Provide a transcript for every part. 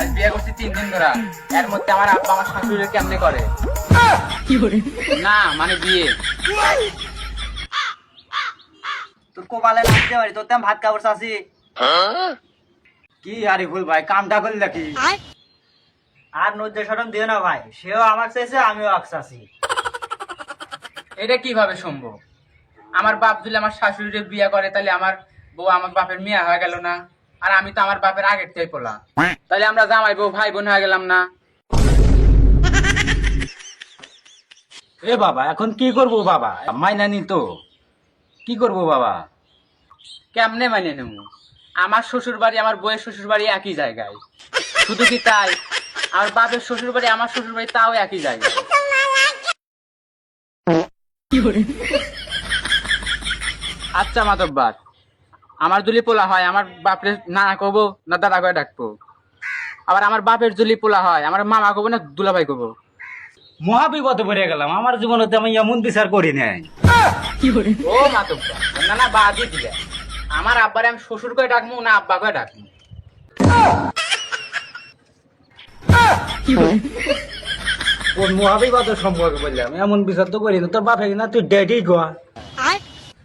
আজ বিয়ে করছি তিন দিন ধরে। এর মধ্যে আমার আব্বা আমার শাশুড়ি কেমনে করে? না মানে বিয়ে। তোর কপালে লাগতে পারি তোর তেমন ভাত কাপড় চাষি কি আরে ভুল ভাই, কামটা নাকি আর নজ্জে সরম দিও না ভাই, সেও আমার চাইছে আমিও আকসাছি এটা কীভাবে সম্ভব? আমার বাপ যদি আমার শাশুড়িকে বিয়ে করে, তাহলে আমার বউ আমার বাপের মেয়ে হয়ে গেল না? আর আমি তো আমার বাপের আগের থেকে পোলা। তাহলে আমরা জামাই বউ ভাই বোন হয়ে গেলাম না। এ বাবা এখন কি করব বাবা? মাইনা নি তো। কি করব বাবা? কেমনে মানে নেব? আমার শ্বশুর বাড়ি আমার বউয়ের শ্বশুর বাড়ি একই জায়গায়। শুধু কি তাই? আমার বাপের শ্বশুর বাড়ি আমার শ্বশুর বাড়ি তাও একই জায়গায়। আচ্ছা মাতব্বার আমার জুলি পোলা হয় আমার বাপরে নানা কবো না দাদা করে ডাকবো। আবার আমার বাপের জুলি পোলা হয় আমার মামা কবো না দুলাভাই কবো মহা বিপদে পড়ে গেলাম আমার জীবনে তো আমি এমন বিচার করি নাই। ও না না বাদই দিলে। আমার আব্বারে আমি শ্বশুর করে ডাকবো না আব্বা করে ডাকবো। কোন মহা বিপদের সম্পর্কে বললাম এমন বিচার তো করি না তোর বাপে না তুই ডেডি গোয়া।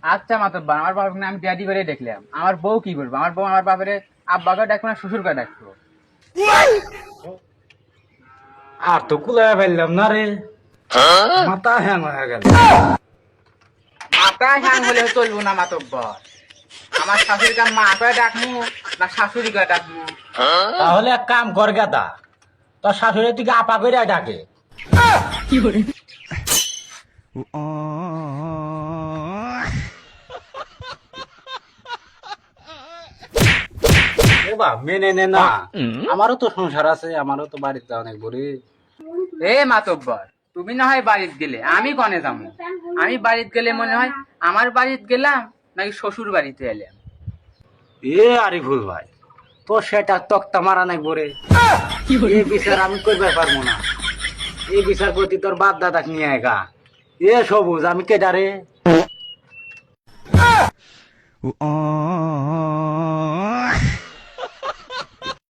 আচ্ছা মাতব্বার আমার বাবাকে না আমি ড্যাডি করে দেখলাম। আমার বউ কি করব আমার বউ আমার বাপের আব্বা করে ডাকবো না শ্বশুর করে ডাকবো। আর তো কুলায় ফেললাম না রে। মাথা হ্যাং হয়ে গেল। মাথা হ্যাং হলে চলবো না মাতব্বর। আমার শাশুড়ি কাম মা করে ডাকবো না শাশুড়ি করে ডাকবো? তাহলে এক কাম কর গাদা তোর শাশুড়ি তুই আপা করে? ডাকে এ বা মেনে নে না। আমারও তো সংসার আছে আমারও তো বাড়িতে অনেক গরিব এ মাতব্বর তুমি না হয় বাড়িতে গেলে আমি কনে যাব? আমি বাড়িতে গেলে মনে হয় আমার বাড়িতে গেলাম নাকি শ্বশুর বাড়িতে এলাম? এ আরিফুল ভাই তোর সেটা তক্তা মারা নাই বরে এই বিচার আমি করবে পারব না। এই বিচার করতে তোর বাপ দাদাকে নিয়ে একা এ সবুজ আমি কেডারে